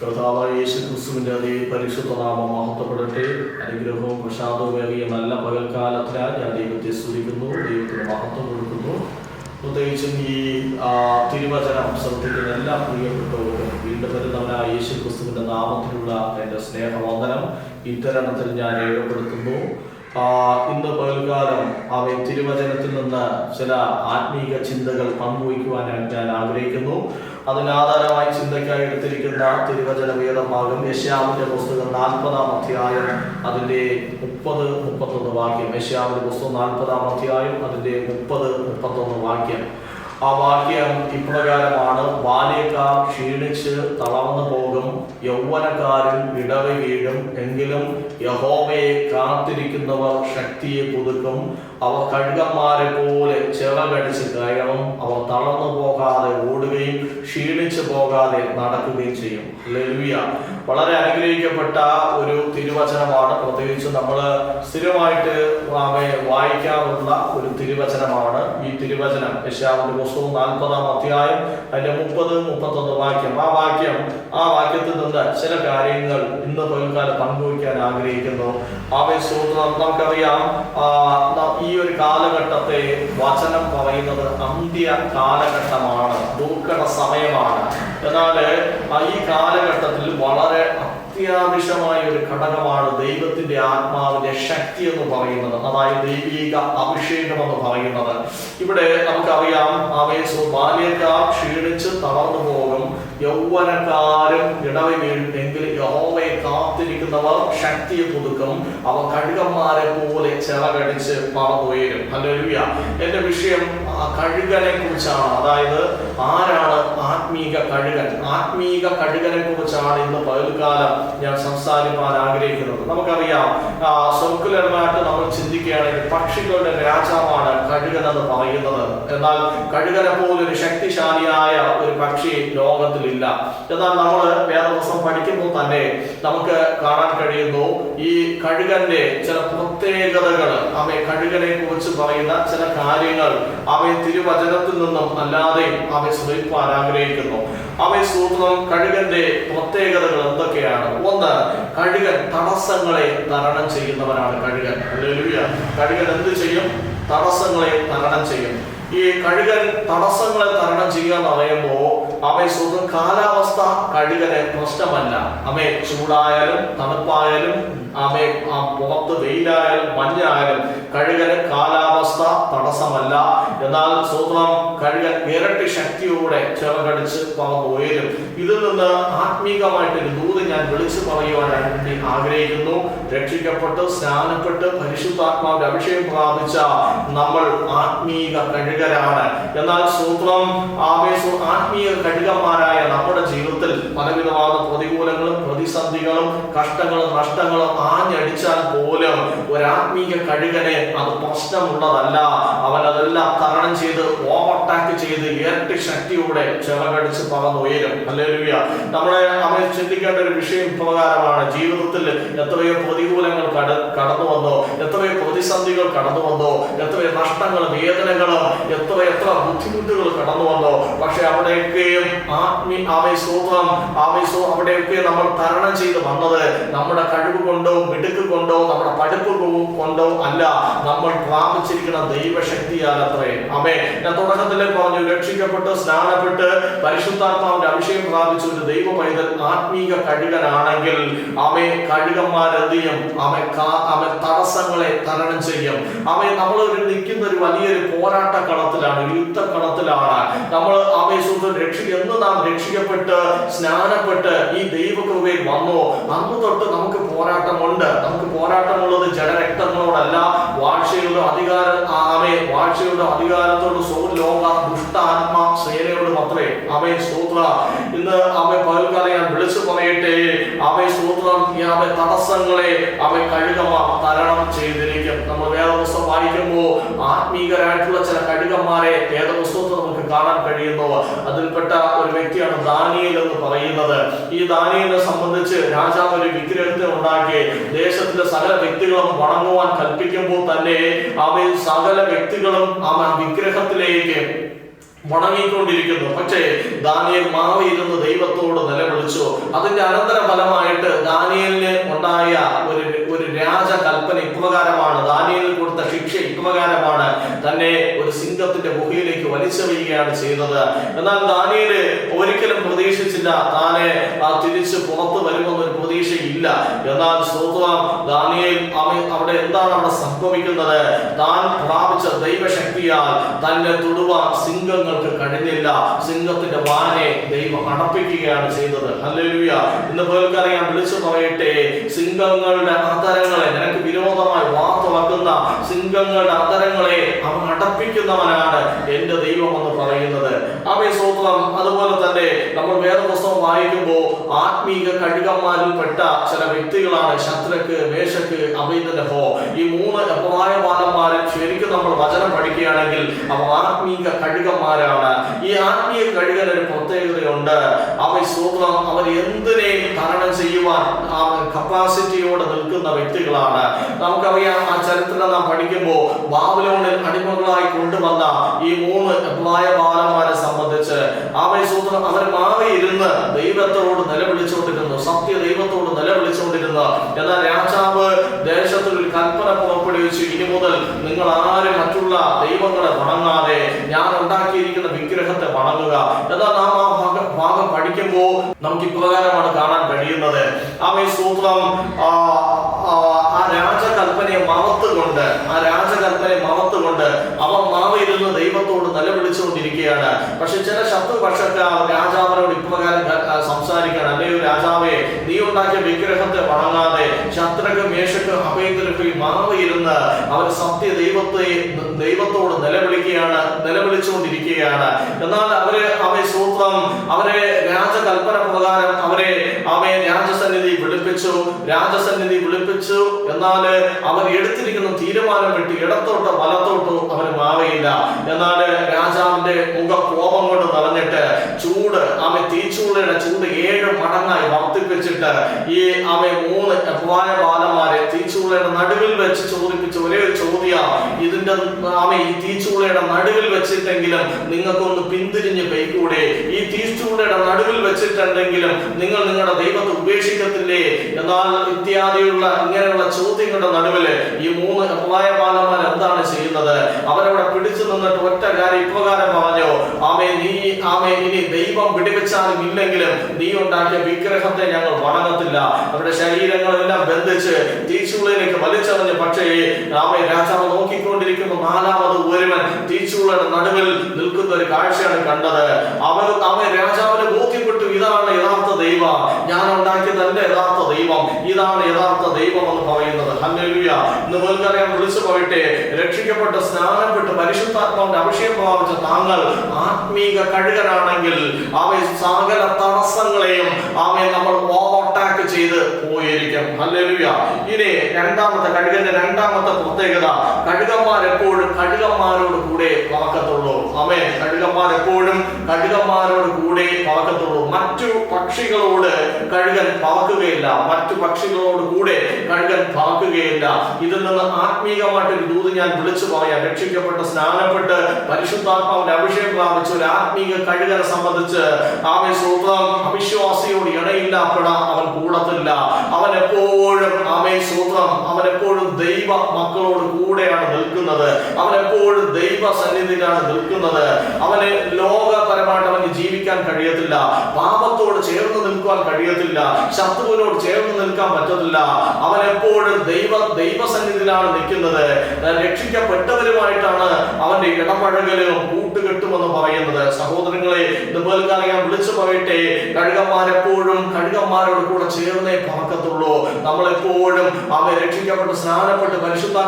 കർത്താവായ യേശു ക്രിസ്തുവിന്റെ അതേ പരിശുദ്ധ നാമം മഹത്വപ്പെടട്ടെ. അനുഗ്രഹവും പ്രസാദവുമേറിയ നല്ല പകൽക്കാലത്തിനാൽ ഞാൻ ദൈവത്തെ സ്തുതിക്കുന്നു ദൈവത്തിന് മഹത്വം കൊടുക്കുന്നു. പ്രത്യേകിച്ചും ഈ തിരുവചനം ശ്രദ്ധിക്കുന്ന എല്ലാ പ്രിയപ്പെട്ടവർക്കും വീണ്ടും വരുന്നവനായ യേശു ക്രിസ്തുവിന്റെ നാമത്തിലുള്ള എന്റെ സ്നേഹവന്ദനം ഇത്തരണത്തിൽ ഞാൻ രേഖപ്പെടുത്തുന്നു. ഇന്ന് പകൽക്കാലം അവൻ തിരുവചനത്തിൽ നിന്ന് ചില ആത്മീക ചിന്തകൾ പങ്കുവയ്ക്കുവാനായിട്ട് ഞാൻ ആഗ്രഹിക്കുന്നു. അതിനാധാരമായി ചിന്തയ്ക്കായി എടുത്തിരിക്കുന്ന തിരുവചന വേദഭാഗം യശ്യാമിന്റെ പുസ്തകം നാൽപ്പതാം അധ്യായം അതിന്റെ മുപ്പത് മുപ്പത്തൊന്ന് വാക്യം. യശ്യാമിന്റെ പുസ്തകം നാൽപ്പതാം അധ്യായം അതിന്റെ മുപ്പത് മുപ്പത്തൊന്ന് വാക്യം. ആ വാക്യം ഇപ്രകാരമാണ്. ബാല്യക്കാർ ക്ഷീണിച്ച് തളർന്നു പോകും യൗവനക്കാരൻ ഇടവ് വീഴും. എങ്കിലും യഹോവയെ കാത്തിരിക്കുന്നവർ ശക്തിയെ പുതുക്കും. അവർ കഴുകന്മാരെ പോലെ ചിറകടിച്ച് കയറും. അവ തളർന്നു പോകാതെ ഓടുകയും ക്ഷീണിച്ചു പോകാതെ നടക്കുകയും ചെയ്യും. ഹല്ലേലൂയ. വളരെ അനുഗ്രഹിക്കപ്പെട്ട ഒരു തിരുവചനമാണ്. പ്രത്യേകിച്ച് നമ്മൾ സ്ഥിരമായിട്ട് അവയെ വായിക്കാവുന്ന ഒരു തിരുവചനമാണ് ഈ തിരുവചനം. യശാവിന്റെ പുസ്തകം നാൽപ്പതാം അധ്യായം അതിന്റെ മുപ്പത് മുപ്പത്തൊന്ന് വാക്യം. ആ വാക്യം ആ വാക്യത്തിൽ നിന്ന് ചില കാര്യങ്ങൾ ഇന്ന് പകൽക്കാലം പങ്കുവയ്ക്കാൻ ആഗ്രഹിക്കുന്നു. ആമേ സൂത്രം നമുക്കറിയാം ന- ഈ ഒരു കാലഘട്ടത്തെ വചനം പറയുന്നത് അന്ത്യ കാലഘട്ടമാണ് ദുർഘട സമയമാണ്. എന്നാൽ ഈ കാലഘട്ടത്തിൽ വളരെ അത്യാവശ്യമായ ഒരു ഘടകമാണ് ദൈവത്തിന്റെ ആത്മാവിന്റെ ശക്തി എന്ന് പറയുന്നത് അതായത് ദൈവിക അഭിഷേകം എന്ന് പറയുന്നത്. ഇവിടെ നമുക്കറിയാം ആവേശവും ബാല്യക്കാർ ക്ഷീണിച്ച് തളർന്നു പോകും. യൗവനക്കാരും ഇടവി വീഴും എങ്കിലും യഹോവയെ കാത്തിരിക്കുന്നവർ ശക്തിയെ പുതുക്കും. അവർ കഴുകന്മാരെ പോലെ ചിറകടിച്ച് പറന്നുയരും. ഹല്ലേലൂയ എന്റെ വിഷയം കഴുകനെ കുറിച്ചാണ് അതായത് ആരാണ് ആത്മീക കഴുകൻ? ആത്മീക കഴുകനെ കുറിച്ചാണ് ഇന്ന് പകൽക്കാലം ഞാൻ സംസാരിക്കാൻ ആഗ്രഹിക്കുന്നത്. നമുക്കറിയാം ആ, സർക്കുലർമായിട്ട് നമ്മൾ ചിന്തിക്കുകയാണെങ്കിൽ പക്ഷികളുടെ രാജാവാണ് കഴുകൻ എന്ന് പറയുന്നത്. എന്നാൽ കഴുകനെ പോലൊരു ശക്തിശാലിയായ ഒരു പക്ഷി ലോകത്തിലില്ല എന്നാൽ നമ്മൾ വേറെ വേദവസം പഠിക്കുമ്പോൾ തന്നെ നമുക്ക് കാണാൻ കഴിയുന്നു ഈ കഴുകന്റെ ചില പ്രത്യേകതകൾ. അവ കഴുകനെ കുറിച്ച് പറയുന്ന ചില കാര്യങ്ങൾ അവയെ തിരുവചനത്തിൽ നിന്നും അല്ലാതെ അവയെ ശ്രമിപ്പാൻ ആഗ്രഹിക്കുന്നു. അവയെ സൂത്രം കഴുകന്റെ പ്രത്യേകതകൾ എന്തൊക്കെയാണ്? ഒന്ന് കഴുകൻ തടസ്സങ്ങളെ തരണം ചെയ്യുന്നവനാണ് കഴുകൻ. കഴുകൻ എന്ത് ചെയ്യും? തടസ്സങ്ങളെ തരണം ചെയ്യും. ഈ കഴുകൻ തടസ്സങ്ങളെ തരണം ചെയ്യുക എന്ന് പറയുമ്പോൾ അവയെ സ്വന്തം കാലാവസ്ഥ കഴുകന് പ്രശ്നമല്ല അവയെ ചൂടായാലും തണുപ്പായാലും ആ പുറത്ത് വെയിലായാലും മഞ്ഞായാലും കഴുകന് കാലാവസ്ഥ തടസ്സമല്ല. എന്നാൽ സ്വന്തം കഴുകൻ ഇരട്ടി ശക്തിയോടെ ചിറകടിച്ച് പറന്നു ഉയരും. ഇതിൽ നിന്ന് ആത്മീകമായിട്ട് ഒരു ദൂത് ഞാൻ വിളിച്ചു പറയുവാനായിട്ട് വേണ്ടി ആഗ്രഹിക്കുന്നു. രക്ഷിക്കപ്പെട്ട് സ്നാനപ്പെട്ട് പരിശുദ്ധാത്മാവിന്റെ അഭിഷേകം പ്രാപിച്ച നമ്മൾ ആത്മീക കഴുകരാണ്. എന്നാൽ സൂത്രം ആവേശം ആത്മീയ കഴുകന്മാരായ നമ്മുടെ ജീവിതത്തിൽ പലവിധമായ പ്രതികൂലങ്ങളും പ്രതിസന്ധികളും കഷ്ടങ്ങളും നഷ്ടങ്ങളും ആഞ്ഞടിച്ചാൽ പോലും ഒരു ആത്മീക കഴുകനെ അത് പ്രശ്നമുള്ളതല്ല. അവൻ അതെല്ലാം തരണം ചെയ്ത് ഓവർടാക്ക് ചെയ്ത് ഇരട്ടി ശക്തിയോടെ ചിറകടിച്ച് പറന്നുയരും ഹല്ലേലൂയ. നമ്മളെ അവൻ ചിന്തിക്കേണ്ട ഒരു വിഷയം ഇപ്രകാരമാണ്. ജീവിതത്തിൽ എത്രയോ പ്രതികൂലങ്ങൾ കട കടന്നു വന്നോ. എത്രയോ പ്രതിസന്ധികൾ കടന്നു വന്നോ. എത്രയോ നഷ്ടങ്ങൾ വേദനകളും എത്ര എത്ര ബുദ്ധിമുട്ടുകൾ കടന്നു വന്നോ. പക്ഷെ അവിടെയൊക്കെയും ആത്മീ ആവേശോത്രം ആവേശോ അവിടെയൊക്കെ നമ്മൾ തരണം ചെയ്ത് വന്നത്. നമ്മുടെ കഴിവ് കൊണ്ടോ മിടുക്ക് കൊണ്ടോ നമ്മുടെ പഠിപ്പ് കൊണ്ടോ അല്ല. നമ്മൾ പ്രാപിച്ചിരിക്കുന്ന ദൈവശക്തിയാൽ അത്രേ അമേ ഞാൻ തുടക്കത്തിൽ പറഞ്ഞു രക്ഷിക്കപ്പെട്ട് സ്നാനപ്പെട്ട് പരിശുദ്ധാത്മാവിന്റെ അഭിഷേകം പ്രാപിച്ച ഒരു ദൈവ പൈതൽ ആത്മീക കഴുകനാണെങ്കിൽ അമേ കഴുകന്മാരെന്തിയും അമേ അവ തടസ്സങ്ങളെ തരണം ചെയ്യും. അവൻ നമ്മൾ നിൽക്കുന്ന ഒരു വലിയൊരു പോരാട്ട കളത്തിലാണ് യുദ്ധ കളത്തിലാണ് നമ്മൾ അവയെ സുഹൃത്ത് രക്ഷി എന്ന് നാം രക്ഷിക്കപ്പെട്ട് സ്നാനപ്പെട്ട് ഈ ദൈവകൃപയിൽ വന്നോ. അന്ന് തൊട്ട് നമുക്ക് പോരാട്ടമുണ്ട്. നമുക്ക് പോരാട്ടമുള്ളത് ജഡരക്തങ്ങളോടല്ല വാഴ്ചയുടെ അധികാര ആമേ വാഴ്ചയുടെ അധികാരത്തോട് സോ ലോക ദുഷ്ടാത്മാ സേനയോട് മാത്രമേ. അവയെ സൂത്ര ഇന്ന് അവയെ പകൽക്കാലം ഞാൻ വിളിച്ചു പറയട്ടെ. അവയെ സ്തോത്രം ഈ അവയെ തടസ്സങ്ങളെ അവയെ കഴുകമ തരണം ചെയ്തിരിക്കും. നമ്മൾ വേദപുസ്തകം വായിക്കുമ്പോൾ ആത്മീകരായിട്ടുള്ള ചില കഴുകന്മാരെ വേദപുസ്തകത്തിൽ നമുക്ക് കാണാൻ കഴിയുന്നു അതിൽപ്പെട്ട ഒരു വ്യക്തിയാണ് ദാനിയൽ എന്ന് പറയുന്നത്. ഈ ദാനിയലിനെ സംബന്ധിച്ച് രാജാവ് ഒരു വിഗ്രഹത്തെ ഉണ്ടാക്കി ദേശത്തിലെ സകല വ്യക്തികളും വണങ്ങുവാൻ കൽപ്പിക്കുമ്പോൾ തന്നെ അവയിൽ സകല വ്യക്തികളും അവൻ വിഗ്രഹത്തിലേക്ക് വണങ്ങിക്കൊണ്ടിരിക്കുന്നു പക്ഷേ ദാനിയൽ മാറിയിരുന്ന് ദൈവത്തോട് നിലവിളിച്ചു. അതിന്റെ അനന്തര ഫലമായിട്ട് ദാനിയലിന് ഉണ്ടായ ഒരു ഒരു രാജകൽപ്പന ഇപ്രകാരമാണ്. ദാനിയലിന് കൊടുത്ത ശിക്ഷ ഇപ്രകാരമാണ് തന്നെ ഒരു സിംഹത്തിന്റെ ഗുഹയിലേക്ക് വലിച്ചെറിയുകയാണ് ചെയ്യുന്നത് എന്നാൽ ദാനിയൽ ഒരിക്കലും പ്രതീക്ഷിച്ചില്ല. താനെ ആ തിരിച്ച് പുറത്തു വരുമെന്നൊരു പ്രതീക്ഷയില്ല. എന്നാൽ സ്തോത്രം ദാനിയൽ അവിടെ എന്താണ് അവിടെ സംഭവിക്കുന്നത്? താൻ പ്രാപിച്ച ദൈവശക്തിയാൽ തന്നെ തൊടുവാൻ സിംഹങ്ങൾക്ക് കഴിഞ്ഞില്ല. സിംഹത്തിന്റെ വാനെ ദൈവം അടപ്പിക്കുകയാണ് ചെയ്തത്. ഹല്ലേലൂയ. ഇന്ന് പോൽക്കാരെ ഞാൻ വിളിച്ചു പറയട്ടെ. സിംഹങ്ങളുടെ അതരങ്ങളെ നിനക്ക് വിരോധമായി വാ തുറക്കുന്ന സിംഹങ്ങളുടെ അതരങ്ങളെ അവൻ അടപ്പിക്കുന്നവനാണ് എന്റെ ദൈവം എന്ന് പറയുന്നത്. അവയെ സ്തോത്രം. അതുപോലെ തന്നെ നമ്മൾ വേദപുസ്തകം വായിക്കുമ്പോൾ ആത്മീക കഴുകന്മാരിൽ പെട്ട ചില വ്യക്തികളാണ് ശത്രുക്ക് മേശക്ക് അഭിനഹോ ഈ മൂന്ന് അപവായപാലന്മാരെ ശരിക്കും നമ്മൾ വചനം പഠിക്കുകയാണെങ്കിൽ അവ ആത്മീക കഴുകന്മാരാണ് ഈ ആത്മീയ കഴുകൻ ഒരു പ്രത്യേകതയുണ്ട്. അവ സ്തോത്രം അവർ എന്തിനേയും തരണം ചെയ്യുവാൻ ആ കപ്പാസിറ്റിയോടെ നിൽക്കുന്ന വ്യക്തികളാണ്. നമുക്കറിയാം ആ ചരിത്രം നാം പഠിക്കുമ്പോൾ ബാബിലോണിൽ അടിമകളായി കൊണ്ടുവന്ന ഈ മൂന്ന് പ്രായ ബാലന്മാരെ സംബന്ധിച്ച് അവയെ സൂത്രം അവർ മാറിയിരുന്ന് ദൈവത്തോട് നിലവിളിച്ചുകൊണ്ടിരുന്നു സത്യ ദൈവത്തോട് നിലവിളിച്ചുകൊണ്ടിരുന്നു. എന്നാൽ രാജാവ് ദേശത്തിൽ ഒരു കൽപ്പന പുറപ്പെടുവിച്ചു ഇനി മുതൽ നിങ്ങൾ ആരും മറ്റുള്ള ദൈവങ്ങളെ വണങ്ങാതെ ഞാൻ ഉണ്ടാക്കിയിരിക്കുന്ന വിഗ്രഹത്തെ വണങ്ങുക എന്നാൽ നാം ആ ഭാഗം ഭാഗം പഠിക്കുമ്പോൾ നമുക്ക് ഇപ്രകാരമാണ് കാണാൻ കഴിയുന്നത്. ആ ഈ സൂത്രം ആ രാജകൽപ്പനയെ മറത്തുകൊണ്ട് ആ രാജകൽപ്പനയെ മറത്തുകൊണ്ട് അവൻ മാറിയിരുന്ന് ദൈവത്തോട് നിലവിളിച്ചുകൊണ്ടിരിക്കുകയാണ് പക്ഷെ ചില ശത്രുപക്ഷക്കാർ രാജാവിനോട് ഇപ്രകാരം സംസാരിക്കണം അല്ലയോ രാജാവേ നീ ഉണ്ടാക്കിയ വിഗ്രഹത്തെ വണങ്ങാതെ ശത്രുക്ക് മേശക്ക് അഭയത്തിലേക്ക് മാറിയിരുന്ന് അവർ സത്യ ദൈവത്തെ ദൈവത്തോട് നിലവിളിക്കുകയാണ് നിലവിളിച്ചുകൊണ്ടിരിക്കുകയാണ് എന്നാൽ അവർ അവയെ സൂത്രം അവരെ രാജകൽപ്പന പ്രകാരം അവരെ അവയെ രാജസന്നിധി വിളിപ്പിച്ചു രാജസന്നിധി വിളിപ്പിച്ചു. എന്നാൽ അവർ എടുത്തിരിക്കുന്ന തീരുമാനം വിട്ട് ഇടത്തോട്ടോ വലത്തോട്ടോ അവർ മാറിയില്ല എന്നാൽ രാജാവിന്റെ മുഖ കോപം കൊണ്ട് നിറഞ്ഞിട്ട് ചൂട് അവൻ തീച്ചൂടയുടെ ചൂട് ഏഴ് മടങ്ങായി വർദ്ധിപ്പിച്ചിട്ട് ഈ അവൻ മൂന്ന് അഭിമായ ബാലന്മാരെ തീച്ചൂളയുടെ നടുവിൽ വെച്ച് ചോദിപ്പിച്ച ഒരേ ഒരു ചോദ്യം. ഇതിന്റെ അവ ഈ തീച്ചൂളയുടെ നടുവിൽ വെച്ചിട്ടെങ്കിലും നിങ്ങൾക്കൊന്ന് പിന്തിരിഞ്ഞ് പോയിക്കൂടെ ഈ തീച്ചൂളയുടെ നടുവിൽ വെച്ചിട്ടുണ്ടെങ്കിലും നിങ്ങൾ നിങ്ങളുടെ ദൈവത്തെ ഉപേക്ഷിക്കത്തില്ലേ? എന്നാൽ ഇത്യാദിയുള്ള ഇങ്ങനെയുള്ള ചോദ്യങ്ങളുടെ നടുവിൽ ഈ മൂന്ന് അപ്രായപാലന്മാർ എന്താണ് ചെയ്യുന്നത്? അവരവിടെ പിടിച്ചു നിന്നിട്ട് ഒറ്റ കാര്യം ഇപ്രകാരം പറഞ്ഞു. ആമേ നീ ആമേ ഇനി ദൈവം വിടുവിച്ചാലും ഇല്ലെങ്കിലും നീ ഉണ്ടാക്കിയ വിഗ്രഹത്തെ ഞങ്ങൾ വണങ്ങത്തില്ല. നമ്മുടെ ശരീരങ്ങളെല്ലാം ബന്ധിച്ച് തീച്ചുള്ളിലേക്ക് വലിച്ചെറിഞ്ഞ് പക്ഷേ ആമേ രാജാവ് നോക്കിക്കൊണ്ടിരിക്കുന്ന നാലാമത് ഒരുവൻ തീച്ചുള്ളയുടെ നടുവിൽ നിൽക്കുന്ന ഒരു കാഴ്ചയാണ് കണ്ടത്. അവൻ അവൻ രാജാവിനെ ബോധ്യപ്പെട്ടു ഇതാണ് യഥാർത്ഥ ദൈവം ഞാൻ ഉണ്ടാക്കിയതല്ല യഥാർത്ഥ ദൈവം. ഇതാണ് യഥാർത്ഥ ദൈവം എന്ന് പറയുന്നത്. ഹല്ലേലൂയ. ഇന്ന് മുൻകറിയാൻ വിളിച്ചു പോയിട്ട് സ്നാനം സ്നാനപ്പെട്ട് പരിശുദ്ധാത്മാവിന്റെ അഭിഷേകം പ്രാപിച്ച താങ്കൾ ആത്മീക കഴുകനാണെങ്കിൽ അവ സകല തടസ്സങ്ങളെയും അവയെ നമ്മൾ ഓവർടാക്ക് ചെയ്ത് പോയിരിക്കും. ഹല്ലേലൂയ. ഇനി രണ്ടാമത്തെ കഴുകന്റെ രണ്ടാമത്തെ പ്രത്യേകത. കഴുകന്മാർ എപ്പോഴും കഴുകന്മാരോട് കൂടെ പറക്കത്തുള്ളൂ അമേ കഴുകന്മാർ എപ്പോഴും കഴുകന്മാരോട് കൂടെ പറക്കത്തുള്ളൂ മറ്റു പക്ഷികളോട് കഴുകൻ പറക്കുകയില്ല മറ്റു പക്ഷികളോട് കൂടെ കഴുകൻ പറക്കുകയില്ല ഇതിൽ നിന്ന് ആത്മീകമായിട്ടൊരു ദൂത് ഞാൻ വിളിച്ചു പറയാം രക്ഷിക്കപ്പെട്ട് സ്നാനപ്പെട്ട് പരിശുദ്ധാത്മാവിന്റെ അഭിഷേകം പ്രാപിച്ച ഒരു ആത്മീക കഴുകനെ സംബന്ധിച്ച് ആമേ സ്വന്തം അവിശ്വാസിയോട് ഇണയില്ലാപ്പെടാൻ അവൻ കൂടത്തില്ല. അവൻ എപ്പോഴും ആമേ സ്വന്തം അവൻ എപ്പോഴും ദൈവ മക്കളോട് കൂടെയാണ് നിൽക്കുന്നത്. അവൻ എപ്പോഴും ദൈവ സന്നിധിയിലാണ് നിൽക്കുന്നത്. അവന് ലോകപരമായിട്ട് അവന് ജീവിക്കാൻ കഴിയത്തില്ല. പാപത്തോട് ചേർന്ന് നിൽക്കുവാൻ കഴിയത്തില്ല. ശത്രുവിനോട് ചേർന്ന് നിൽക്കാൻ പറ്റത്തില്ല. അവൻ എപ്പോഴും ദൈവ ദൈവസന്നിധിയിലാണ് നിൽക്കുന്നത്. രക്ഷിക്കപ്പെട്ടവരുമായിട്ടാണ് അവന്റെ ഇടപഴകലും കൂട്ടുകെട്ടും എന്ന് പറയുന്നത്. സഹോദരങ്ങളെ ഇതുപോലെ ഞാൻ വിളിച്ചു പറയട്ടെ. കഴുകന്മാരെപ്പോഴും കഴുകന്മാരോട് കൂടെ ചേർന്നേ പറക്കത്തുള്ളൂ നമ്മളെപ്പോഴും അവൻ രക്ഷിക്കപ്പെട്ട് സ്നാനപ്പെട്ട് പരിശുദ്ധാ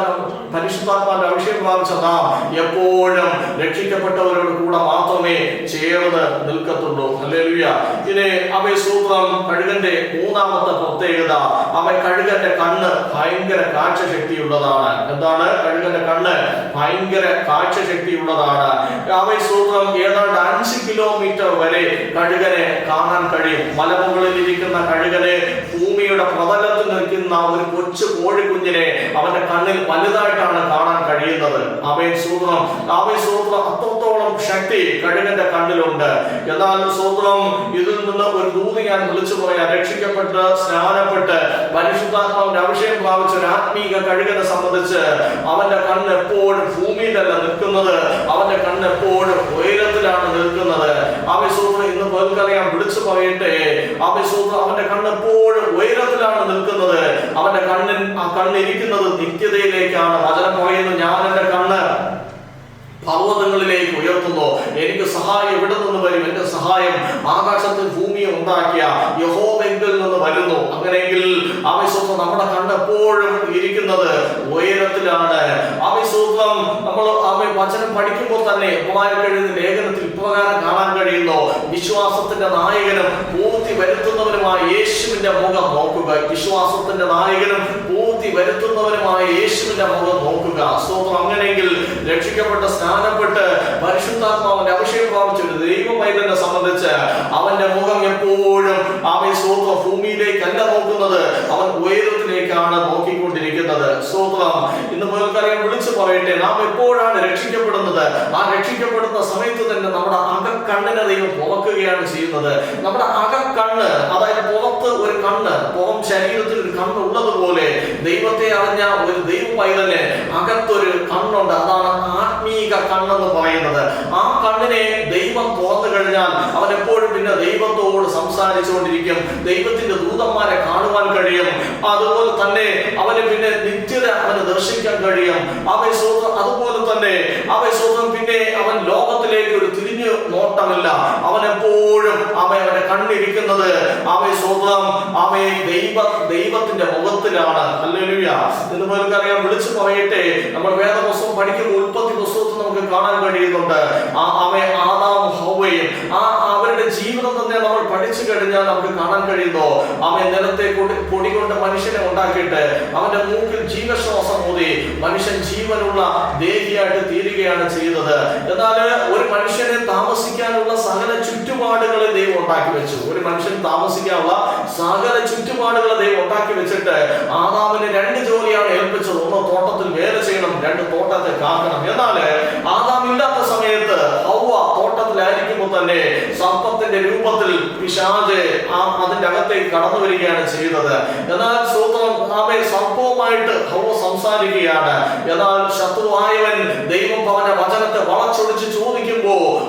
പരിശുദ്ധാത്മാന്റെ അഭിഷേകം പ്രാപിച്ച നാം എപ്പോഴും രക്ഷിക്കപ്പെട്ടവരോട് കൂടെ മാത്രമേ ചേർന്ന് നിൽക്ക നിൽക്കത്തുള്ളൂ. ഹല്ലേലൂയ. ഇനി അവയ സൂത്രം കഴുകന്റെ മൂന്നാമത്തെ പ്രത്യേകത. അവ കഴുകന്റെ കണ്ണ് ഭയങ്കര കാഴ്ചശക്തിയുള്ളതാണ്. എന്താണ്? കഴുകന്റെ കണ്ണ് ഭയങ്കര കാഴ്ചശക്തിയുള്ളതാണ്. അവയ സൂത്രം ഏതാണ്ട് അഞ്ച് കിലോമീറ്റർ വരെ കഴുകനെ കാണാൻ കഴിയും. മലമുകളിൽ ഇരിക്കുന്ന കഴുകനെ ഭൂമിയുടെ പ്രതലത്തിൽ നിൽക്കുന്ന ഒരു കൊച്ചു കോഴിക്കുഞ്ഞിനെ അവന്റെ കണ്ണിൽ വലുതായിട്ടാണ് കാണാൻ കഴിയുന്നത്. അവയ സൂത്രം അവയ സൂത്രം അത്രത്തോളം ശക്തി കഴുകന്റെ കണ്ണിലുണ്ട്. എന്നാൽ സ്വന്തം ഇതിൽ നിന്ന് ഒരു ദൂതി ഞാൻ വിളിച്ചു പറയാൻ രക്ഷിക്കപ്പെട്ട് സ്നാനപ്പെട്ട് പരിശുദ്ധാത്മാവിന്റെ അഭിഷേകം പ്രാപിച്ച ഒരു ആത്മീക കഴുകനെ സംബന്ധിച്ച് അവന്റെ കണ്ണ് എപ്പോഴും ഭൂമിയിലല്ല നിൽക്കുന്നത്. അവന്റെ കണ്ണ് എപ്പോഴും ഉയരത്തിലാണ് നിൽക്കുന്നത്. അഭിസൂത്രം ഇന്ന് പേർക്കറിയാം വിളിച്ചു പറയട്ടെ അഭിസൂത്രം അവന്റെ കണ്ണ് എപ്പോഴും ഉയരത്തിലാണ് നിൽക്കുന്നത്. അവന്റെ കണ്ണിൻ ആ കണ്ണിരിക്കുന്നത് നിത്യതയിലേക്കാണ്. വചനം പറയുന്നു ഞാൻ എന്റെ കണ്ണ് പർവതങ്ങളിലേക്ക് ഉയർത്തുന്നു. എനിക്ക് സഹായം എവിടെ നിന്ന് വരും? എന്റെ സഹായം ആകാശത്തിൽ ഭൂമിയെ ഉണ്ടാക്കിയ യഹോബെങ്കിൽ നിന്ന് വരുന്നു. അങ്ങനെയെങ്കിൽ ആവശ്യത്വം നമ്മുടെ കണ്ടെപ്പോഴും ഇരിക്കുന്നത് ഉയരത്തിലാണ്. ആവശ്യത്വം നമ്മൾ വചനം പഠിക്കുമ്പോൾ തന്നെ കഴിയുന്ന ലേഖനത്തിൽ ഇപ്രകാരം കാണാൻ കഴിയുന്നു. വിശ്വാസത്തിന്റെ നായകനും പൂർത്തി വരുത്തുന്നവനുമായ യേശുവിന്റെ മുഖം നോക്കുക. വിശ്വാസത്തിന്റെ നായകനും പൂർത്തി വരുത്തുന്നവനുമായ യേശുവിന്റെ മുഖം നോക്കുക. സ്തോത്രം അങ്ങനെയെങ്കിൽ രക്ഷിക്കപ്പെട്ട സ്നാനപ്പെട്ട് പരിശുദ്ധാത്മാവിന്റെ അഭിഷേകം പ്രാപിച്ച ഒരു ദൈവമൈതനെ സംബന്ധിച്ച് അവന്റെ മുഖം എപ്പോഴും അവൻ സ്തോത്രം ഭൂമിയിലേക്കല്ല നോക്കുന്നത്. അവൻ ഉയരത്തിലേക്കാണ് നോക്കിക്കൊണ്ടിരിക്കുന്നത്. സ്തോത്രം ഇന്ന് പേർക്കറിയാൻ വിളിച്ചു പറയട്ടെ. നാം എപ്പോഴാണ് രക്ഷിക്കപ്പെടുന്നത്? ആ രക്ഷിക്കപ്പെടുന്ന സമയത്ത് തന്നെ നമ്മുടെ അകക്കണ്ണിനെ ദൈവം തുറക്കുകയാണ് ചെയ്യുന്നത്. നമ്മുടെ അകക്കണ്ണ് അതായത് പുറത്ത് ഒരു കണ്ണ് പുറം ശരീരത്തിൽ ഒരു കണ്ണ് ഉള്ളതുപോലെ ദൈവത്തെ അറിഞ്ഞ ഒരു ദൈവ പൈതന് അകത്തൊരു കണ്ണുണ്ട്. അതാണ് ആത്മീക കണ്ണെന്ന് പറയുന്നത്. ആ കണ്ണിനെ ദൈവം തുറന്നു കഴിഞ്ഞാൽ അവൻ എപ്പോഴും പിന്നെ ദൈവത്തോട് സംസാരിച്ചുകൊണ്ടിരിക്കും. ദൈവത്തിന്റെ ദൂതന്മാരെ കാണുവാൻ കഴിയും. അതുപോലെ തന്നെ അവന് പിന്നെ നിത്യത അവന് ദർശിക്കാൻ കഴിയും. അവൻ അതുപോലെ തന്നെ അവൻ പിന്നെ അവൻ ലോകത്തിലേക്ക് ഒരു തിരിഞ്ഞു നോട്ടമില്ല. അവൻ എപ്പോഴും അവൻ അവന്റെ കണ്ണിരിക്കുന്നത് അവൻ സ്വന്തം അവൻ ദൈവ ദൈവത്തിന്റെ മുഖത്തിലാണ്. അല്ലെങ്കിൽ അറിയാം വിളിച്ചു പറയട്ടെ. നമ്മൾ വേദപുസ്തകം പഠിക്കുന്ന ഉൽപ്പത്തി പുസ്തകത്തിൽ നമുക്ക് കാണാൻ കഴിയുന്നുണ്ട്. അവൻ ആദാം ഹൗവയും ആ അവരുടെ ജീവിതം തന്നെ നമ്മൾ പഠിച്ചു കഴിഞ്ഞാൽ നമുക്ക് കാണാൻ കഴിയുന്നു. അവൻ നിലത്തെ പൊടി കൊണ്ട് മനുഷ്യനെ ഉണ്ടാക്കിയിട്ട് അവന്റെ മൂക്കിൽ ജീവശ്വാസം ഊതി മനുഷ്യൻ ജീവനുള്ള ദേഹിയായിട്ട് തീരുകയാണ് ചെയ്തത്. എന്നാൽ ഒരു മനുഷ്യനെ താമസിക്കാനുള്ള സകല ചുറ്റുപാടുകളെ ദൈവം ഉണ്ടാക്കി വെച്ചു. ഒരു മനുഷ്യൻ താമസിക്കാനുള്ള സകല ചുറ്റുപാടുകളെ ദൈവം ഉണ്ടാക്കി വെച്ചിട്ട് ആദാമിന് രണ്ട് ജോലിയാണ് ഏൽപ്പിച്ചത്. ഒന്ന് തോട്ടത്തിൽ വേല ചെയ്യണം രണ്ട് തോട്ടത്തെ കാക്കണം. എന്നാൽ ആദാം ഇല്ലാത്ത സമയത്ത് ഹൗവ തോട്ടത്തിലായിരിക്കുമ്പോൾ തന്നെ സർപ്പത്തിന്റെ രൂപത്തിൽ പിശാജ് ആ അതിന്റെ അകത്തേക്ക് കടന്നു വരികയാണ് ചെയ്യുന്നത്. എന്നാൽ സൂത്രം ആമേ സർപ്പവുമായിട്ട് ഹൗവ സംസാരിക്കുകയാണ്. എന്നാൽ ശത്രുവായവൻ ദൈവം അവന്റെ വചനത്തെ വളച്ചൊടിച്ച് ചോദിക്കുമ്പോ ഹൗവ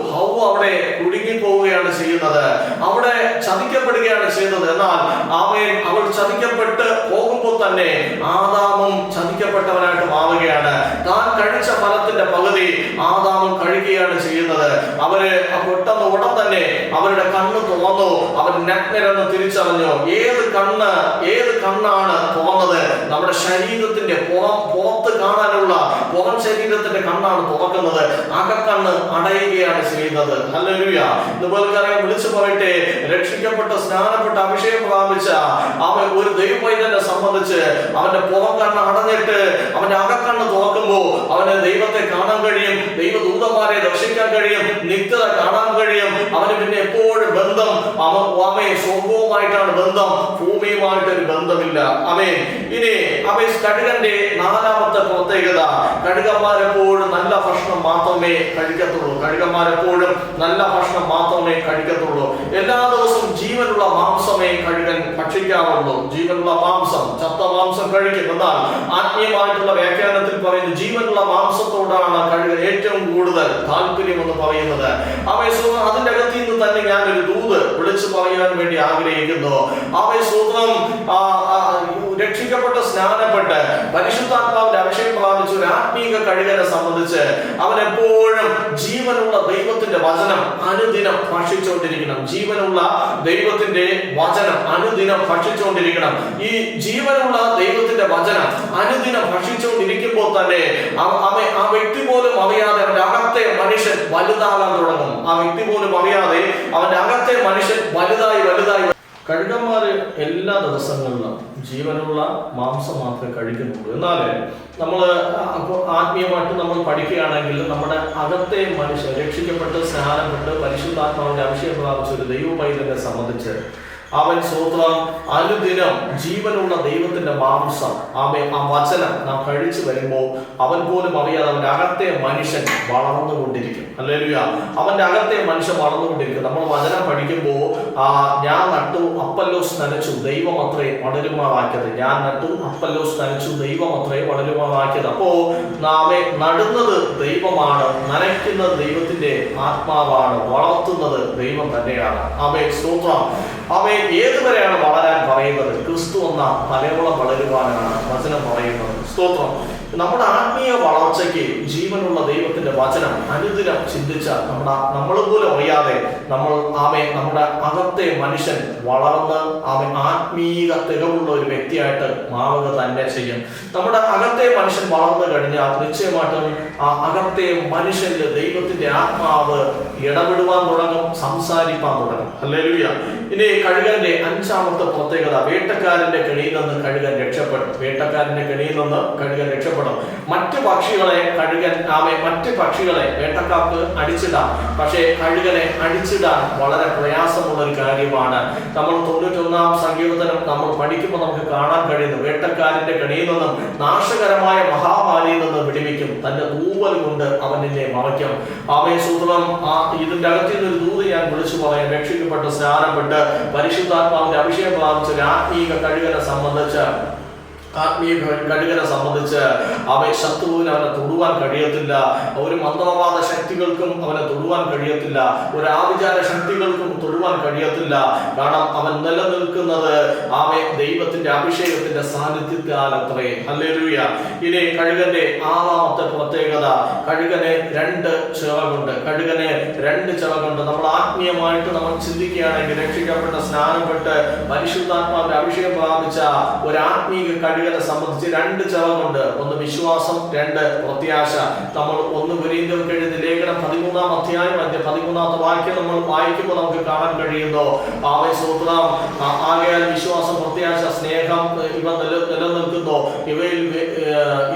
അവിടെ പോവുകയാണ് ചെയ്യുന്നത്. അവിടെ ചതിക്കപ്പെടുകയാണ് ചെയ്യുന്നത്. എന്നാൽ ആമേൻ അവൾ ചതിക്കപ്പെട്ട് പോകുമ്പോൾ തന്നെ ആദാമും ചതിക്കപ്പെട്ടവനായിട്ട് മാറുകയാണ്. താൻ കഴിച്ച ഫലത്തിന്റെ പകുതി ആദാമും കഴിക്കുകയാണ് ചെയ്യുന്നത്. അവർ പെട്ടെന്ന് ഉടൻ തന്നെ അവരുടെ കണ്ണ് തുറന്നു. അവർ നഗ്നരെന്ന് തിരിച്ചറിഞ്ഞു. ഏത് കണ്ണ് ഏത് കണ്ണാണ് തുറന്നത്? നമ്മുടെ ശരീരത്തിന്റെ പുറം പുറത്ത് കാണാനുള്ള പുറം ശരീരത്തിന്റെ കണ്ണാണ് തുറക്കുന്നത്. അകക്കണ്ണ് അടയുകയാണ് ചെയ്യുന്നത്. ഹല്ലേലൂയ. അറിയാൻ വിളിച്ചു പറയട്ടെ. രക്ഷിക്കപ്പെട്ട സ്നാനപ്പെട്ട അഭിഷേകം പ്രാപിച്ച അവൻ ഒരു ദൈവപൈതനെ സംബന്ധിച്ച് അവന്റെ പുറം കണ്ണ് അടഞ്ഞിട്ട് അവന്റെ അകക്കണ്ണ് തുറക്കുമ്പോ അവന് ദൈവത്തെ കാണാൻ കഴിയും ദൈവദൂതന്മാരെ ദർശിക്കാൻ കഴിയും നിത്യത കാണാൻ കഴിയും. അവന് പിന്നെ എപ്പോഴും ബന്ധം അമ്മയെ സ്വർഗവുമായിട്ടാണ് ബന്ധം ഭൂമിയുമായിട്ട് ഒരു ബന്ധമില്ല. അമേ ഇനി അവൻ കടുകന്റെ നാലാമത്തെ പ്രത്യേകത കടുകന്മാരെപ്പോഴും നല്ല ഭക്ഷണം മാത്രമേ കഴിക്കത്തുള്ളൂ. കടുകന്മാരെപ്പോഴും നല്ല ഭക്ഷണം മാത്രമേ കഴിക്കത്തുള്ളൂ. എല്ലാ ദിവസവും ജീവനുള്ള മാംസമേ കഴുകൻ ഭക്ഷിക്കാറുള്ളൂ. ജീവനുള്ള മാംസം ചത്ത മാംസം കഴിക്കും. എന്നാൽ ആത്മീയമായിട്ടുള്ള വ്യാഖ്യാനത്തിൽ പറയുന്നു ജീവനുള്ള മാംസത്തോടാണ് കഴുകൻ ഏറ്റവും കൂടുതൽ താല്പര്യം എന്ന് പറയുന്നത് അവയസൂത്രം അതിന്റെ അകത്ത് നിന്ന് തന്നെ ഞാൻ ഒരു ദൂത് വിളിച്ചു പറയാൻ വേണ്ടി ആഗ്രഹിക്കുന്നു. അവയസൂത്രം രക്ഷിക്കപ്പെട്ട് സ്നാനപ്പെട്ട് പരിശുദ്ധാത്മാവിന്റെ അഭിഷേകം പ്രാപിച്ച ഒരു ആത്മീക കഴുകനെ സംബന്ധിച്ച് അവൻ എപ്പോഴും ജീവനുള്ള ദൈവത്തിന്റെ വചനം അനുദിനം ഭക്ഷിച്ചുകൊണ്ടിരിക്കണം. ജീവനുള്ള ദൈവത്തിന്റെ വചനം അനുദിനം ഭക്ഷിച്ചുകൊണ്ടിരിക്കണം. ഈ ജീവനുള്ള ദൈവത്തിന്റെ വചനം അനുദിനം ഭക്ഷിച്ചുകൊണ്ടിരിക്കുമ്പോൾ തന്നെ ആ വ്യക്തി പോലും അറിയാതെ അവന്റെ അകത്തെ മനുഷ്യൻ വലുതാകാൻ തുടങ്ങും. ആ വ്യക്തി പോലും അറിയാതെ അവന്റെ അകത്തെ മനുഷ്യൻ വലുതായി വലുതായി കഴുകന്മാര് എല്ലാ ദിവസങ്ങളിലും ജീവനുള്ള മാംസം മാത്രമേ കഴിക്കുന്നുള്ളൂ എന്നാൽ നമ്മൾ ആത്മീയമായിട്ട് നമ്മൾ പഠിക്കുകയാണെങ്കിൽ നമ്മുടെ അകത്തെ മനുഷ്യൻ രക്ഷിക്കപ്പെട്ട് സ്നാനപ്പെട്ട് പരിശുദ്ധാത്മാവിന്റെ അഭിഷേകം പ്രാപിച്ച ഒരു ദൈവ പൈതനെ സംബന്ധിച്ച് അവൻ സ്വത്രം അനുദിനം ജീവനുള്ള ദൈവത്തിന്റെ മാംസം. ആമേ ആ വചനം നാം കഴിച്ചു വരുമ്പോൾ അവൻ പോലും അറിയാതെ അവന്റെ അകത്തെ മനുഷ്യൻ വളർന്നുകൊണ്ടിരിക്കും. അല്ലെങ്കിൽ അവന്റെ അകത്തെ മനുഷ്യൻ വളർന്നുകൊണ്ടിരിക്കും. നമ്മൾ വചനം പഠിക്കുമ്പോൾ ആ ഞാൻ നട്ടു അപ്പല്ലോസ് നനച്ചു ദൈവം അത്രേ വളരുമാറാക്കിയത് ഞാൻ നട്ടു അപ്പല്ലോസ് നനച്ചു ദൈവം അത്രേ വളരുമാറാക്കിയത് അപ്പോ നാമെ നടുന്നത് ദൈവമാണ് നനയ്ക്കുന്നത് ദൈവത്തിന്റെ ആത്മാവാണ് വളർത്തുന്നത് ദൈവം തന്നെയാണ്. ആമേ സ്തോത്രം അവയെ ഏതുവരെയാണ് വളരാൻ പറയുന്നത്? ക്രിസ്തു എന്ന തലയോളം വളരുവാനാണ് വചനം പറയുന്നത്. സ്തോത്രം. നമ്മുടെ ആത്മീയ വളർച്ചയ്ക്ക് ജീവനുള്ള ദൈവത്തിന്റെ വചനം അനുദിനം ചിന്തിച്ച നമ്മുടെ നമ്മൾ പോലും അറിയാതെ നമ്മൾ ആമെ നമ്മുടെ അകത്തെ മനുഷ്യൻ വളർന്ന് അവൻ ആത്മീയ തികവുള്ള ഒരു വ്യക്തിയായിട്ട് മാറുക തന്നെ ചെയ്യും. നമ്മുടെ അകത്തെ മനുഷ്യൻ വളർന്നു കഴിഞ്ഞാൽ നിശ്ചയമായിട്ടും ആ അകത്തെ മനുഷ്യന്റെ ദൈവത്തിന്റെ ആത്മാവ് ഇടപെടുവാൻ തുടങ്ങും സംസാരിക്കാൻ തുടങ്ങും. അല്ലേലൂയ ഇനി കഴുകന്റെ അഞ്ചാമത്തെ പ്രത്യേകത വേട്ടക്കാരന്റെ കെണിയിൽ നിന്ന് കഴുകൻ രക്ഷപ്പെടും. വേട്ടക്കാരന്റെ കെണിയിൽ നിന്ന് കഴുകൻ രക്ഷപ്പെടും. മറ്റു പക്ഷികളെ കഴുകൻ ആമെ മറ്റു പക്ഷികളെ വേട്ടക്കാർക്ക് അടിച്ചിടാം. പക്ഷേ കഴുകനെ അടിച്ചിടാൻ വളരെ പ്രയാസമുള്ള ഒരു കാര്യമാണ്. നമ്മൾ തൊണ്ണൂറ്റൊന്നാം സങ്കീർത്തനം നമ്മൾ പഠിക്കുമ്പോൾ നമുക്ക് കാണാൻ കഴിയുന്നു വേട്ടക്കാരന്റെ കടിയിൽ നിന്നും നാശകരമായ മഹാമാരിയിൽ നിന്ന് വിടിവിക്കും. തന്റെ തൂവൽ കൊണ്ട് അവൻ നിന്നെ മറയ്ക്കും. ആമേ സൂത്രം ആ ഇതിന്റെ അകത്തിൽ നിന്ന് ഒരു ദൂത് ഞാൻ വിളിച്ചു പറയാം രക്ഷിക്കപ്പെട്ട് സ്നാനപ്പെട്ട് പരിശുദ്ധാത്മാവിന്റെ അഭിഷേകം പ്രാപിച്ച ഒരു ആത്മീക കഴുകനെ സംബന്ധിച്ച് ആത്മീയ കഴുകനെ സംബന്ധിച്ച് അവൻ ശത്രുവിന് അവനെ തൊടുവാൻ കഴിയത്തില്ല. ഒരു മന്ത്രവാദ ശക്തികൾക്കും അവനെ തൊടുവാൻ കഴിയത്തില്ല. ഒരു ആവിചാര ശക്തികൾക്കും തൊടുവാൻ കഴിയത്തില്ല. കാരണം അവൻ നിലനിൽക്കുന്നത് അവൻ ദൈവത്തിന്റെ അഭിഷേകത്തിന്റെ സാന്നിധ്യത്താൽ അത്രേ. ഹല്ലേലൂയ. ഇനി കഴുകന്റെ ആറാമത്തെ പ്രത്യേകത. കഴുകനെ രണ്ട് ചിറകുണ്ട്. കഴുകനെ രണ്ട് ചിറകുണ്ട്. നമ്മൾ ആത്മീയമായിട്ട് നമ്മൾ ചിന്തിക്കുകയാണെങ്കിൽ രക്ഷിക്കപ്പെട്ട സ്നാനപ്പെട്ട് പരിശുദ്ധാത്മാവിന്റെ അഭിഷേകം പ്രാപിച്ച ഒരു ആത്മീയ കഴുകനെ സംബന്ധിച്ച് രണ്ട് ചെലവുണ്ട്. ഒന്ന് വിശ്വാസം രണ്ട് പ്രത്യാശ. നമ്മൾ ഒന്ന് കുരീന്തർക്ക് എഴുതി ലേഖനം പതിമൂന്നാം അധ്യായം അതിന്റെ പതിമൂന്നാമത്തെ വാക്യം നമ്മൾ വായിക്കുമ്പോൾ നമുക്ക് കാണാൻ കഴിയുന്നു. ആവേ സൂത്രം ആകയാൽ വിശ്വാസം പ്രത്യാശ സ്നേഹം ഇവ നില- നിലനിൽക്കുന്നു. ഇവയിൽ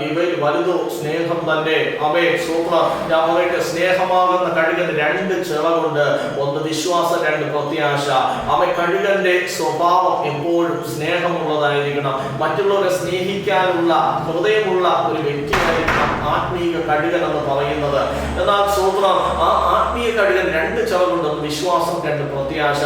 ഇവയിൽ വലുതോ സ്നേഹം തന്നെ. അവയെ സൂപ്ര ഞാൻ പറയട്ടെ സ്നേഹമാകുന്ന കഴുകൻ രണ്ട് ചിറകുണ്ട് ഒന്ന് വിശ്വാസം രണ്ട് പ്രത്യാശ. അവ കഴുകന്റെ സ്വഭാവം എപ്പോഴും സ്നേഹമുള്ളതായിരിക്കണം. മറ്റുള്ളവരെ സ്നേഹിക്കാനുള്ള ഹൃദയമുള്ള ഒരു വ്യക്തിയായിരിക്കണം ആത്മീയ കഴുകൻ എന്ന് പറയുന്നത്. എന്നാൽ സൂത്രം ആ ആത്മീയ കഴുകൻ രണ്ട് ചിറകുണ്ട് വിശ്വാസം രണ്ട് പ്രത്യാശ.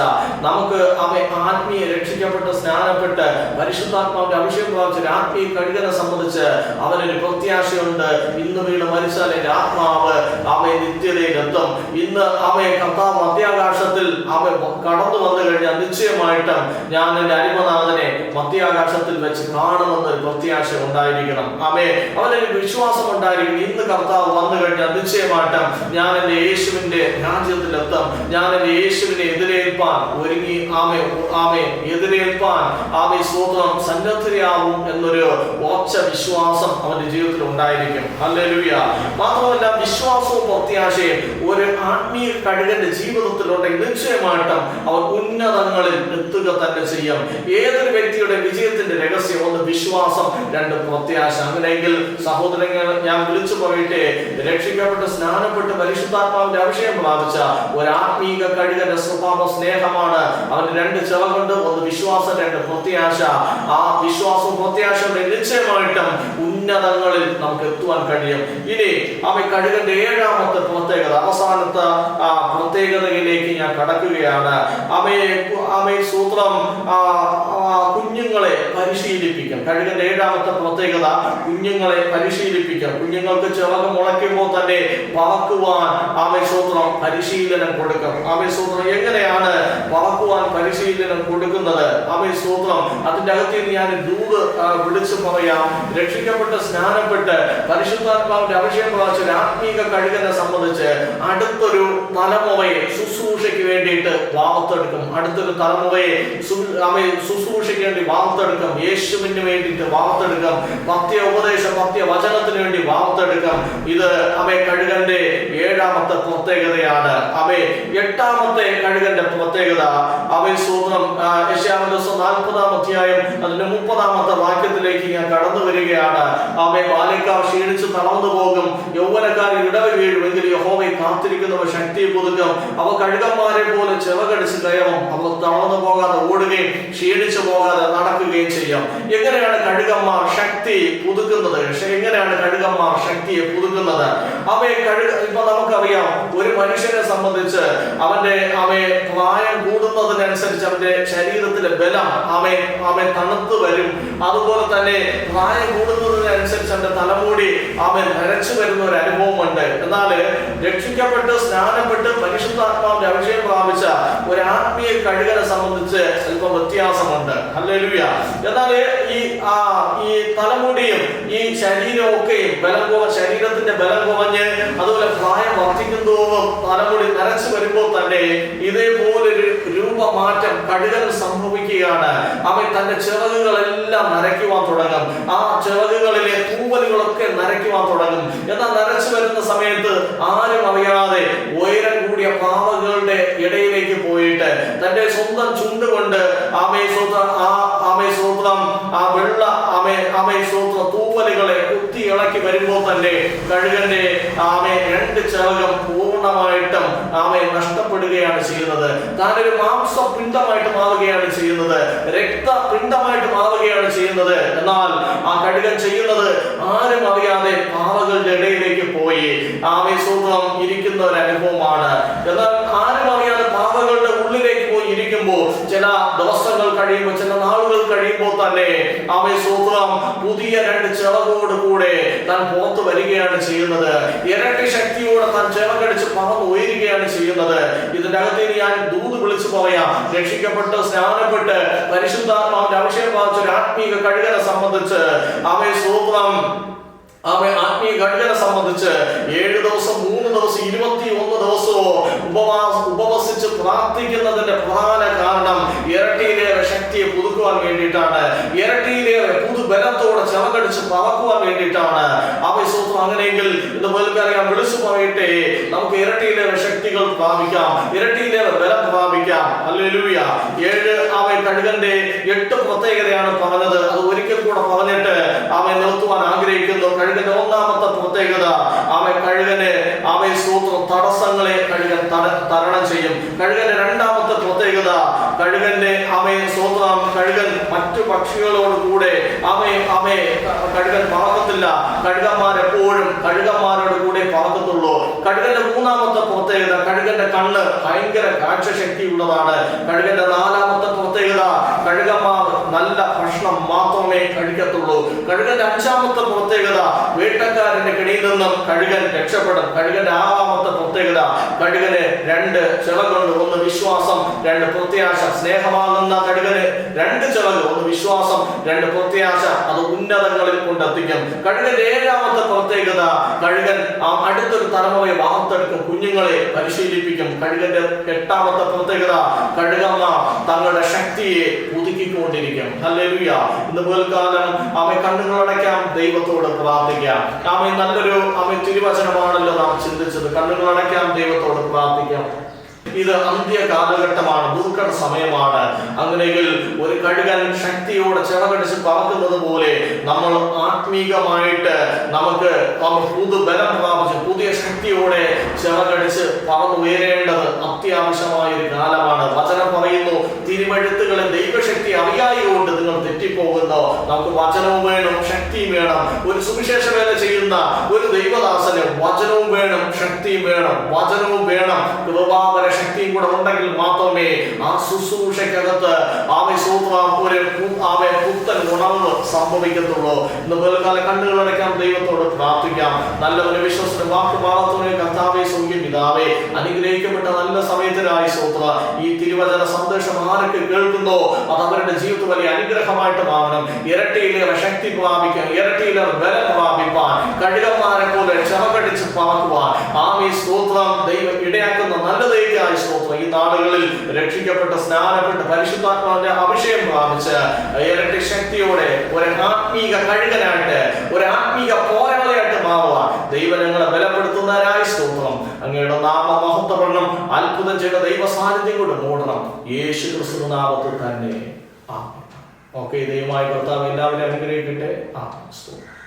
നമുക്ക് അവ ആത്മീയ രക്ഷിക്കപ്പെട്ട് സ്നാനപ്പെട്ട് പരിശുദ്ധാത്മാവിന്റെ അഭിഷേകം പ്രാപിച്ച ആത്മീയ കഴുകനെ സംബന്ധിച്ച് അവനൊരു പ്രത്യാശയുണ്ട്. ഇന്ന് വീണ് മരിച്ചാൽ എന്റെ ആത്മാവ് അവയെ നിത്യതയിലെത്തും ഇന്ന് അവയെ കർത്താവ് മധ്യാകാശത്തിൽ അവ കടന്നു വന്നു കഴിഞ്ഞാൽ നിശ്ചയമായിട്ടും ഞാൻ എന്റെ അരിമനാഥനെ മധ്യാകാശത്തിൽ വെച്ച് കാണുമെന്ന് ഒരു പ്രത്യാശ ഉണ്ടായിരിക്കണം. അവയെ അവനൊരു വിശ്വാസം ഉണ്ടായിരിക്കണം. ഇന്ന് കർത്താവ് വന്നു കഴിഞ്ഞാൽ നിശ്ചയമായിട്ടും ഞാൻ എന്റെ യേശുവിന്റെ രാജ്യത്തിലെത്തും ഞാൻ എന്റെ യേശുവിനെ എതിരേൽപ്പാൻ ഒരുങ്ങി. ആമെ ആമെ എതിരേൽപ്പാൻ. ആമെ സ്വന്തം സന്നദ്ധരാവും എന്നൊരു ഉറച്ച വിശ്വാസം അവന്റെ ജീവിതത്തിൽ ഉണ്ടായിരിക്കും. ഹല്ലേലൂയ. മാത്രമല്ല വിശ്വാസവും പ്രത്യാശയും ഒരു ആത്മീയ കഴുകന്റെ ജീവിതത്തിലുണ്ടെങ്കിൽ നിശ്ചയമായിട്ടും അവൻ ഉന്നതങ്ങളിൽ എത്തുക തന്നെ ചെയ്യും. ഏതൊരു വ്യക്തിയുടെ വിജയത്തിന്റെ രഹസ്യം? ഒന്ന് വിശ്വാസം രണ്ട് പ്രത്യാശ. അങ്ങനെയെങ്കിൽ സഹോദരങ്ങൾ ഞാൻ വിളിച്ചു പറയട്ടെ. രക്ഷിക്കപ്പെട്ട് സ്നാനപ്പെട്ട് പരിശുദ്ധാത്മാവിന്റെ അഭിഷേകം പ്രാപിച്ച ഒരു ആത്മീക കഴുകന്റെ സ്വഭാവ സ്നേഹമാണ് അവന് രണ്ട് ചിറകുണ്ട് ഒന്ന് വിശ്വാസം രണ്ട് പ്രത്യാശ. ആ വിശ്വാസവും പ്രത്യാശയുടെ നിശ്ചയമായിട്ടും ഉന്നതങ്ങളിൽ നമുക്ക് എത്തുവാൻ കഴിയും. ഇനി അവൻ കഴുകന്റെ ഏഴാമത്തെ പ്രത്യേകത അവസാനത്തെ ആ, പ്രത്യേകതയിലേക്ക് ഞാൻ കടക്കുകയാണ്. അവയെ അവയെ സൂത്രം കുഞ്ഞുങ്ങളെ പരിശീലിപ്പിക്കും. കഴുകന്റെ ഏഴാമത്തെ പ്രത്യേകത കുഞ്ഞുങ്ങളെ പരിശീലിപ്പിക്കും. കുഞ്ഞുങ്ങൾക്ക് ചിറക് മുളയ്ക്കുമ്പോൾ തന്നെ പറക്കുവാൻ ആമേ സൂത്രം പരിശീലനം കൊടുക്കും. ആമേ സൂത്രം എങ്ങനെയാണ് പറക്കുവാൻ പരിശീലനം കൊടുക്കുന്നത്? ആമേ സൂത്രം അതിന്റെ അകത്ത് ഞാൻ ആ, വിളിച്ചു പറയാം. രക്ഷിക്കപ്പെട്ട് സ്നാനപ്പെട്ട് പരിശുദ്ധാത്മാവിന്റെ അഭിഷേകം പ്രാപിച്ച ഒരു ആത്മീക കഴുകനെ സംബന്ധിച്ച് അടുത്തൊരു തലമുറയെ ശുശ്രൂഷയ്ക്ക് വേണ്ടിയിട്ട് വാർത്തെടുക്കും. അടുത്തൊരു തലമുറയെ ശുശ്രൂഷയ്ക്ക് വേണ്ടി വാർത്തെടുക്കും. യേശുവിന് വേണ്ടിയിട്ട് വാർത്തെടുക്കാം. പത്യ ഉപദേശം പത്യ വചനത്തിന് വേണ്ടി വാർത്തെടുക്കാം. ഇത് അവയെ കഴുകന്റെ ഏഴാമത്തെ പ്രത്യേകതയാണ്. അവയെ എട്ടാമത്തെ കഴുകന്റെ പ്രത്യേകത. അവയെ സൂത്രം ദിവസം നാൽപ്പതാം അധ്യായം അതിന്റെ മുപ്പതാമത്തെ വാക്യത്തിലേക്ക് ഞാൻ കടന്നു വരികയാണ്. അവയെ ബാലിക്കാർ ക്ഷീണിച്ച് തളർന്നു പോകും. യൗവനക്കാർ ഇടവ് വീഴും എങ്കിൽ യഹോവയെ കാത്തിരിക്കുന്നവ ശക്തി പുതുക്കും. അവ കഴുകന്മാരെ പോലെ ചെവകടിച്ച് കയറും. അവർ തളർന്നു പോകാതെ ഓടുകയും ക്ഷീണിച്ചു പോകാതെ നടക്കുകയും ചെയ്യാം. എങ്ങനെയാണ് കഴുകന്മാർ ശക്തി പുതുക്കുന്നത്? എങ്ങനെയാണ് കഴുകന്മാർ ശക്തിയെ പുതുക്കുന്നത്? അവയെ കഴുക ഇപ്പൊ നമുക്കറിയാം ഒരു മനുഷ്യനെ സംബന്ധിച്ച് അവന്റെ അവയെ പ്രായം കൂടുന്നതിനനുസരിച്ച് അവന്റെ ശരീരത്തിലെ ബലം അവൻ അവൻ തണുത്ത് വരും. അതുപോലെ തന്നെ പ്രായം കൂടുന്നതിനനുസരിച്ച് എന്റെ തലമുടി അവൻ നരച്ചു വരുന്ന ഒരു അനുഭവമുണ്ട് എന്നാൽ രക്ഷിക്കപ്പെട്ട് സ്നാനപ്പെട്ട് പരിശുദ്ധാത്മാവിന്റെ അഭിഷേകം പ്രാപിച്ച ഒരു ആത്മീയ കഴുകനെ സംബന്ധിച്ച് അല്പം വ്യത്യാസമുണ്ട്. ഹല്ലേലൂയ. എന്നാൽ ഈ ആ ഈ തലമുടിയും ഈ ശരീരമൊക്കെയും ബലം കുറ ശരീരത്തിന്റെ ബലം കുറഞ്ഞ് അതുപോലെ പ്രായം വർദ്ധിക്കുന്നതോറും തലമുടി നരച്ചു വരുമ്പോൾ തന്നെ ഇതേപോലൊരു രൂപമാറ്റം കഴുകന് സംഭവിക്കുകയാണ്. അവൻ തന്റെ ചിറകുകളെല്ലാം നരയ്ക്കുവാൻ തുടങ്ങും. ആ ചിറകുകളിലെ തൂവലുകളൊക്കെ നരയ്ക്കുവാൻ തുടങ്ങും. എന്നാൽ നരച്ചു വരുന്ന സമയത്ത് ആരും അറിയാതെ ഉയരം കൂടിയ പാവകളുടെ ഇടയിലേക്ക് പോയിട്ട് തന്റെ സ്വന്തം ചുണ്ടുകൊണ്ട് ആമേ സ്വന്തം ആ ആമേ തൂവലുകളെ കുത്തി ഇളക്കി വരുമ്പോൾ തന്നെ കഴുകന്റെ ആമേ രണ്ട് ചിറകം പൂർണമായിട്ടും ആമേ നഷ്ടപ്പെടുകയാണ് ചെയ്യുന്നത്. താനൊരു മാംസ പിണ്ടമായിട്ട് മാറുകയാണ് ചെയ്യുന്നത്. രക്ത പിണ്ടമായിട്ട് മാറുകയാണ് ചെയ്യുന്നത്. എന്നാൽ ആ കഴുകൻ ചെയ്യുന്നത് ആരും അറിയാതെ പാവകളുടെ ഇടയിലേക്ക് പോയി. ആമേ സൂത്രം ഇരിക്കുന്ന ഒരു അനുഭവമാണ്. എന്നാൽ ആരും അറിയാതെ പാവകളുടെ ഉള്ളിലേക്ക് പോയി ഇരിക്കുമ്പോൾ ചില ദിവസങ്ങൾ കഴിയുമ്പോൾ ചില നാളുകൾ കഴിയുമ്പോൾ തന്നെ അവൻ സൂത്രം പുതിയ രണ്ട് ചിറകോട് കൂടെ താൻ പുറത്തു വരികയാണ് ചെയ്യുന്നത്. ഇരട്ടി ശക്തിയോടെ താൻ ചിറകടിച്ച് പറന്ന് ഉയരുകയാണ് ചെയ്യുന്നത്. ഇതിന്റെ അകത്ത് ഞാൻ ദൂത് വിളിച്ചു പറയാം. രക്ഷിക്കപ്പെട്ട് സ്നാനപ്പെട്ട് പരിശുദ്ധാത്മാവിന്റെ അഭിഷേകം ബാധിച്ച ഒരു ആത്മീക കഴുകനെ സംബന്ധിച്ച് അവയെ സൂത്രം അവൻ ആത്മീയ ഘടകനെ സംബന്ധിച്ച് ഏഴ് ദിവസം മൂന്ന് ദിവസം ഇരുപത്തി ഒന്ന് ദിവസവും ഉപവാസ ഉപവസിച്ച് പ്രാർത്ഥിക്കുന്നതിന്റെ പ്രധാന കാരണം ഇരട്ടിയിലേറെ ശക്തിയെ പുതുക്കുവാൻ വേണ്ടിയിട്ടാണ്. ഇരട്ടിയിലേറെ പുതുബലത്തോടെ ചെവകടിച്ച് പറക്കുവാൻ വേണ്ടിയിട്ടാണ്. അവൻ സൂത്രം അങ്ങനെയെങ്കിൽ ഇത് പോലും വിളിച്ചു പറയട്ടെ. നമുക്ക് ഇരട്ടിയിലേറെ ശക്തികൾ പ്രാപിക്കാം. ഇരട്ടിയിലേറെ ബലം പ്രാപിക്കാം. അല്ലേലൂയ ഏഴ് അവൻ കഴുകന്റെ എട്ട് പ്രത്യേകതയാണ് പറഞ്ഞത്. അത് ഒരിക്കൽ കൂടെ പറഞ്ഞിട്ട് അവൻ നിർത്തുവാൻ ആഗ്രഹിക്കുന്നു. കഴുകന്റെ ഒന്നാമത്തെ പ്രത്യേകത അവൻ കഴുകനെ അവൻ സൂത്ര തടസ്സങ്ങളെ കഴുകൻ തരണം ചെയ്യും. കഴുകന്റെ രണ്ടാമത്തെ പ്രത്യേകത കഴുകന്റെ അവൻ സൂത്രം കഴുകൻ മറ്റു പക്ഷികളോട് കൂടെ അവയെ അവയെ കഴുകൻ പറക്കത്തില്ല. കഴുകന്മാരെപ്പോഴും കഴുകന്മാരോട് കൂടെ പറക്കത്തുള്ളൂ. കഴുകന്റെ മൂന്നാമത്തെ പ്രത്യേകത കഴുകന്റെ കണ്ണ് ഭയങ്കര കാഴ്ചശക്തിയുള്ളതാണ്. കഴുകന്റെ നാലാമത്തെ പ്രത്യേകത കഴുകന്മാർ നല്ല ഭക്ഷണം മാത്രമേ കഴിക്കത്തുള്ളൂ. കഴുകന്റെ അഞ്ചാമത്തെ പ്രത്യേകത വേട്ടക്കാരന്റെ കിണിയിൽ നിന്നും കഴുകൻ രക്ഷപ്പെടും കഴുകന്റെ ആറാമത്തെ പ്രത്യേകത. കഴുകന് രണ്ട് ചിളകുണ്ട് ഒന്ന് വിശ്വാസം രണ്ട് പ്രത്യാശ. സ്നേഹമാകുന്ന കഴുകന് രണ്ട് ചിളക് ഒന്ന് വിശ്വാസം രണ്ട് പ്രത്യാശ. അത് ഉന്നതങ്ങളിൽ കൊണ്ടെത്തിക്കും. കഴുകന്റെ ഏഴാമത്തെ പ്രത്യേകത. കഴുകൻ അടുത്തൊരു തലമുറയെ വാർത്തെടുക്കും. കുഞ്ഞുങ്ങളെ പരിശീലിപ്പിക്കും. കഴുകന്റെ എട്ടാമത്തെ പ്രത്യേകത. കഴുകമ്മ തങ്ങളുടെ ശക്തിയെ പുതുക്കിക്കൊണ്ടിരിക്കും. ഹല്ലേലൂയ. ഇന്ന് പോൽക്കാലം അവ കണ്ണുകളടയ്ക്കാം. ദൈവത്തോട് പ്രാർത്ഥിക്കാം. ആമേ നല്ലൊരു അമ്മ തിരുവചനമാണല്ലോ നാം ചിന്തിച്ചത്. കണ്ണുകൾ അടയ്ക്കാം ദൈവത്തോട് പ്രാർത്ഥിക്കാം. ഇത് അന്ത്യ കാലഘട്ടമാണ് ദുർഘട സമയമാണ്. അങ്ങനെയെങ്കിൽ ഒരു കഴുകൻ ശക്തിയോടെ ചിറകടിച്ച് പറക്കുന്നത് പോലെ നമ്മൾ ആത്മീകമായിട്ട് നമുക്ക് നമ്മൾ പുതു ബലം പ്രാപിച്ച് പുതിയ ശക്തിയോടെ ചിറകടിച്ച് പറന്നുയരേണ്ടത് അത്യാവശ്യമായ ഒരു കാലമാണ്. വചനം പറയുന്നു തിരുമെഴുത്തുകളെ ദൈവശക്തി അറിയായതുകൊണ്ട് നിങ്ങൾ തെറ്റിപ്പോകുന്നു. നമുക്ക് വചനവും വേണം ശക്തിയും വേണം. ഒരു സുവിശേഷ വേല ചെയ്യുന്ന ഒരു ദൈവദാസന് വചനവും വേണം ശക്തിയും വേണം. വചനവും വേണം കൃപാവര ശക്തിയും കൂടെ ഉണ്ടെങ്കിൽ മാത്രമേ ആ ശുശ്രൂഷക്കകത്ത് ആമെ സൂത്രം ആമെ പുത്തൻ ഉണർവ് സംഭവിക്കത്തുള്ളൂ. ഇന്ന് പോലെക്കാല കണ്ണുകൾ അടയ്ക്കാൻ ദൈവത്തോട് പ്രാർത്ഥിക്കാം. നല്ലവന് വിശ്വസന വാക്കുമാറത്തോടെ കർത്താവെ സൗഖ്യം പിതാവേ. അനുഗ്രഹിക്കപ്പെട്ട നല്ല സമയത്തിനായി സൂത്ര ഈ തിരുവചന സന്ദേശം ആരൊക്കെ കേൾക്കുന്നോ അത് അവരുടെ ജീവിതത്തിൽ വലിയ അനുഗ്രഹമായിട്ട് മാറണം. ഇരട്ടിയിലേറെ ശക്തി പ്രാപിക്കാൻ ഇരട്ടിയിലേറെ ബലം പ്രാപിപ്പാൻ കഴുകന്മാരെ പോലെ ചെറകടിച്ച് പറക്കുവാൻ ആമി സ്തോത്രം ദൈവം ഇടയാക്കുന്ന നല്ലതേക്കായി സ്തോത്രം. ഈ നാടുകളിൽ രക്ഷിക്കപ്പെട്ട സ്നാനപ്പെട്ട് പരിശുദ്ധാത്മാവിന്റെ അഭിഷേകം പ്രാപിച്ച് ഇരട്ടി ശക്തിയോടെ ഒരു ആത്മീക കഴുകനായിട്ട് ഒരു ആത്മീക പോരാളിയായിട്ട് മാറുക ദൈവനങ്ങളെ ബലപ്പെടുത്തുന്നതിനായി സ്തോത്രം. അങ്ങയുടെ നാമ മഹത്വപ്പെടണം അത്ഭുതം ചെയ്ത ദൈവ സാന്നിധ്യം കൊണ്ട് മൂടണം. യേശു ക്രിസ്തു നാമത്തിൽ തന്നെ. ഓക്കെ ദൈവമായ കർത്താവ് എല്ലാവരും അനുഗ്രഹിക്കട്ടെ. ആ സ്തോത്രം.